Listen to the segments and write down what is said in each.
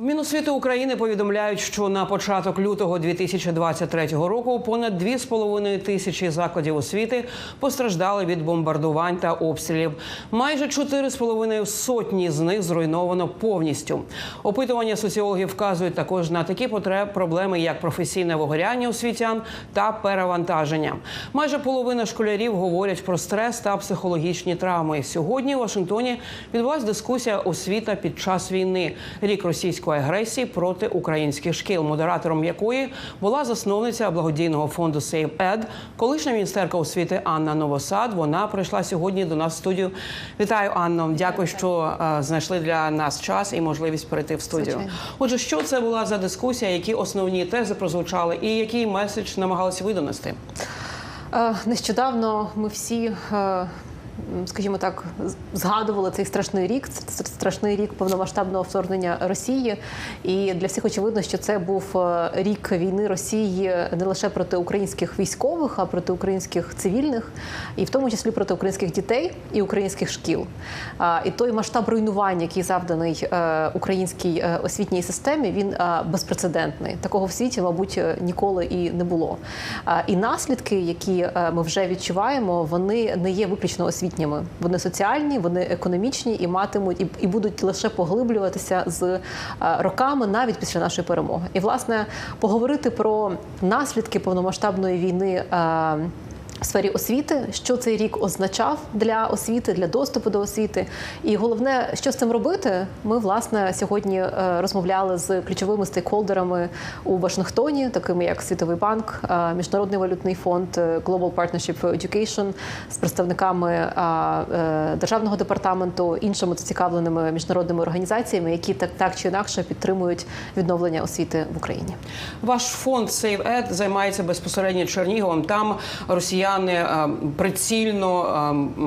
В Міносвіти України повідомляють, що на початок лютого 2023 року понад 2,5 тисячі закладів освіти постраждали від бомбардувань та обстрілів. Майже 4,5 сотні з них зруйновано повністю. Опитування соціологів вказують також на такі потреб проблеми, як професійне вигоряння освітян та перевантаження. Майже половина школярів говорять про стрес та психологічні травми. Сьогодні у Вашингтоні відбулася дискусія освіта під час війни. Рік російської агресії проти українських шкіл, модератором якої була засновниця благодійного фонду Save Ed, колишня міністерка освіти Анна Новосад. Вона прийшла сьогодні до нас в студію. Вітаю, Анно. Дякую, що е, знайшли для нас час і можливість перейти в студію. Отже, що це була за дискусія, які основні тези прозвучали, і який меседж намагалися ви донести? Е, Нещодавно ми всі, е, скажімо так, згадували цей страшний рік. Це страшний рік повномасштабного вторгнення Росії. І для всіх очевидно, що це був е, рік війни Росії не лише проти українських військових, а проти українських цивільних, і в тому числі проти українських дітей і українських шкіл. І той масштаб руйнувань, який завданий е, українській е, освітній системі, він безпрецедентний. Такого в світі, мабуть, ніколи і не було. І наслідки, які ми вже відчуваємо, вони не є виключно освітніми. Вони соціальні, вони економічні і матимуть і, і будуть лише поглиблюватися з е, роками, навіть після нашої перемоги. І власне поговорити про наслідки повномасштабної війни. В сфері освіти, що цей рік означав для освіти, для доступу до освіти, і головне, що з цим робити, ми власне сьогодні е, розмовляли з ключовими стейкхолдерами у Вашингтоні, такими як Світовий банк, е, Міжнародний валютний фонд, е, Global Partnership for Education, з представниками державного департаменту, іншими зацікавленими міжнародними організаціями, які так так чи інакше підтримують відновлення освіти в Україні. Ваш фонд Save Ed займається безпосередньо Черніговом. Там росіяни е, прицільно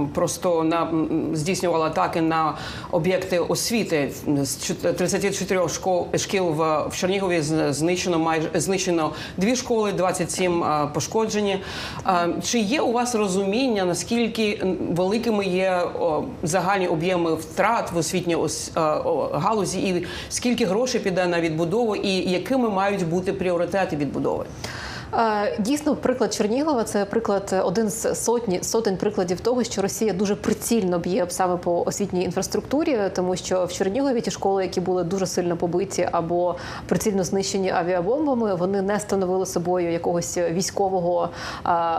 е, просто на здійснювали атаки на об'єкти освіти. З чот- 34 школ шкіл в, Чернігові знищено майже знищено дві школи, 27 е, пошкоджені. Чи є у вас розуміння, наскільки великими є загальні об'єми втрат в освітній ос- галузі, і скільки грошей піде на відбудову, і якими мають бути пріоритети відбудови? Дійсно, приклад Чернігова це приклад е, один з сотні сотень прикладів того, що Росія дуже прицільно б'є саме по освітній інфраструктурі, тому що в Чернігові ті школи, які були дуже сильно побиті або прицільно знищені авіабомбами, вони не становили собою якогось військового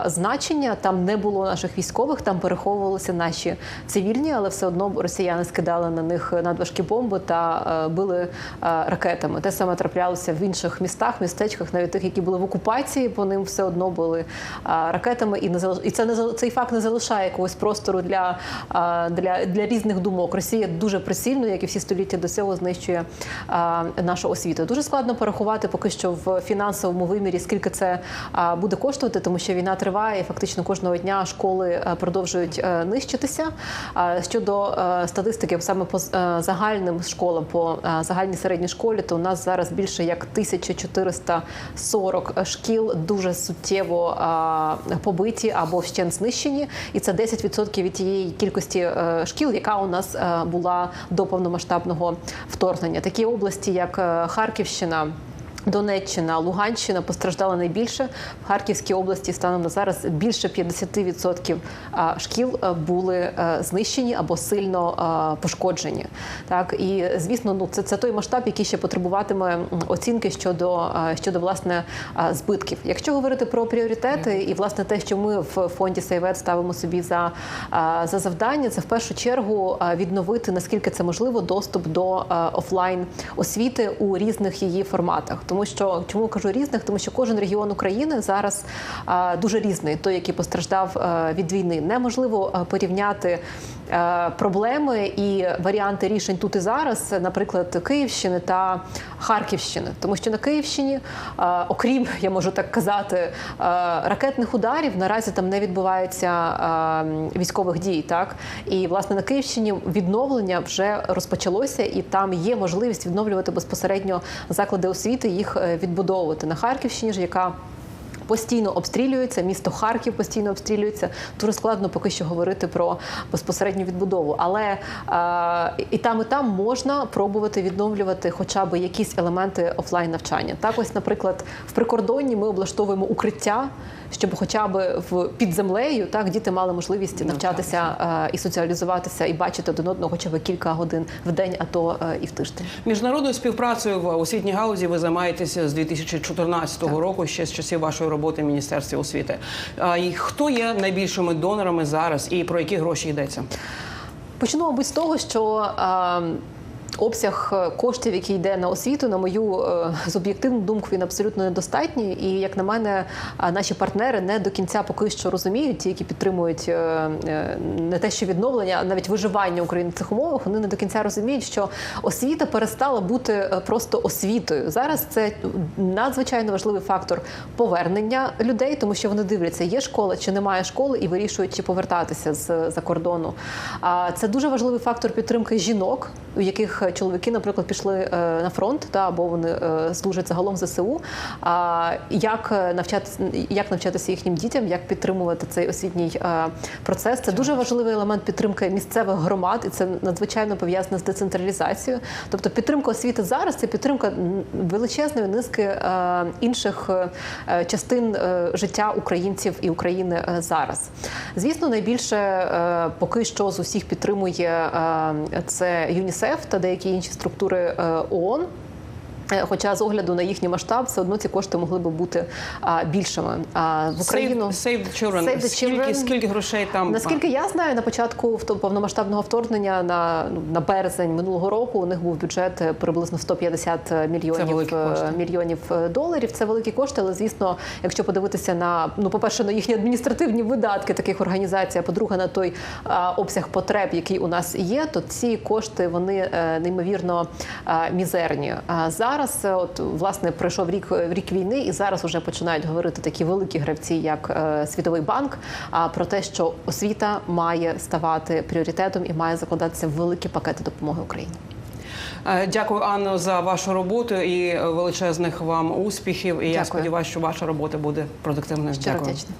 значення. Там не було наших військових, там переховувалися наші цивільні, але все одно росіяни скидали на них надважкі бомби та е, били е, ракетами. Те саме траплялося в інших містах, містечках, навіть тих, які були в окупації, по ним все одно били а, ракетами, і не зали- і це не цей факт не залишає якогось простору для, для, для різних думок. Росія дуже прицільно, як і всі століття до цього, знищує нашу освіту. Дуже складно порахувати поки що в фінансовому вимірі, скільки це буде коштувати, тому що війна триває. і Фактично кожного дня школи продовжують е, нищитися. Щодо е, статистики, саме по е, загальним школам, по загальній середній школі, то у нас зараз більше як 1440 шкіл дуже суттєво побиті або вщент знищені, і це 10% від тієї кількості е, шкіл, яка у нас е, була до повномасштабного вторгнення. Такі області, як е, Харківщина. Донеччина, Луганщина постраждали найбільше. В Харківській області станом на зараз більше 50% шкіл е, були е, знищені або сильно е, пошкоджені. Так і звісно, ну це, це той масштаб, який ще потребуватиме оцінки щодо щодо власне збитків. Якщо говорити про пріоритети, і власне те, що ми в фонді Сейвет ставимо собі за, за завдання, це в першу чергу відновити наскільки це можливо доступ до офлайн освіти у різних її форматах. Тому що чому кажу різних? Тому що кожен регіон України зараз дуже різний, той, який постраждав е, від війни. Неможливо е, порівняти е, проблеми і варіанти рішень тут і зараз, наприклад, Київщини та Харківщини, тому що на Київщині, окрім я можу так казати, ракетних ударів наразі там не відбувається військових дій. Так і власне на Київщині відновлення вже розпочалося, і там є можливість відновлювати безпосередньо заклади освіти, їх е, відбудовувати на Харківщині ж, яка постійно обстрілюється. Місто Харків постійно обстрілюється. Дуже складно поки що говорити про безпосередню відбудову. Але е, і там, і там можна пробувати відновлювати хоча б якісь елементи офлайн навчання. Так, ось, наприклад, в прикордонні ми облаштовуємо укриття, щоб хоча б в під землею так діти мали можливість навчатися е, і соціалізуватися, і бачити один одного хоча б кілька годин в день, а то е, і в тиждень. Міжнародною співпрацею в освітній галузі ви займаєтеся з 2014 року, ще з часів вашої роботи в міністерстві освіти. А, і хто є найбільшими донорами зараз, і про які гроші йдеться? Почну, мабуть, з того, що е, обсяг е, коштів, який йде на освіту, на мою е, суб'єктивну думку, він абсолютно недостатній. І як на мене, е, наші партнери не до кінця поки що розуміють, ті, які підтримують е, е, не те, що відновлення, а навіть виживання України в цих умовах, вони не до кінця розуміють, що освіта перестала бути е, просто освітою. Зараз це надзвичайно важливий фактор повернення людей, тому що вони дивляться, є школа чи немає школи, і вирішують, чи повертатися з за кордону. А це дуже важливий фактор підтримки жінок, у яких чоловіки, наприклад, пішли е, на фронт, та або вони е, служать загалом ЗСУ. А як навчатися, як навчатися їхнім дітям, як підтримувати цей освітній е, процес? Це дуже важливий елемент підтримки місцевих громад, і це надзвичайно пов'язане з децентралізацією. Тобто, підтримка освіти зараз це підтримка величезної низки е, інших е, частин е, життя українців і України е, зараз. Звісно, найбільше е, поки що з усіх підтримує е, це ЮНІСЕФ та деякі інші структури е, ООН. Е, Хоча з огляду на їхній масштаб, все одно ці кошти могли би бути а, більшими. А в Україну Save, Save the Children. Save the скільки, Children. скільки грошей там? Наскільки я знаю, на початку повномасштабного вторгнення на, ну, на березень минулого року у них був бюджет е, приблизно 150 мільйонів, великі е, мільйонів е, доларів. Це великі кошти, але звісно, якщо подивитися на ну, по-перше, на їхні адміністративні видатки таких організацій, а по-друге, на той а, обсяг потреб, який у нас є, то ці кошти вони неймовірно а, мізерні. А зараз, е, от власне, пройшов рік рік війни, і зараз вже починають говорити такі великі гравці, як е, Світовий банк, а про те, що освіта має ставати пріоритетом і має закладатися в великі пакети допомоги Україні. Е, Дякую, Анно, за вашу роботу і величезних вам успіхів. І я сподіваюся, що ваша робота буде продуктивною. Щиро Дякую. вдячна.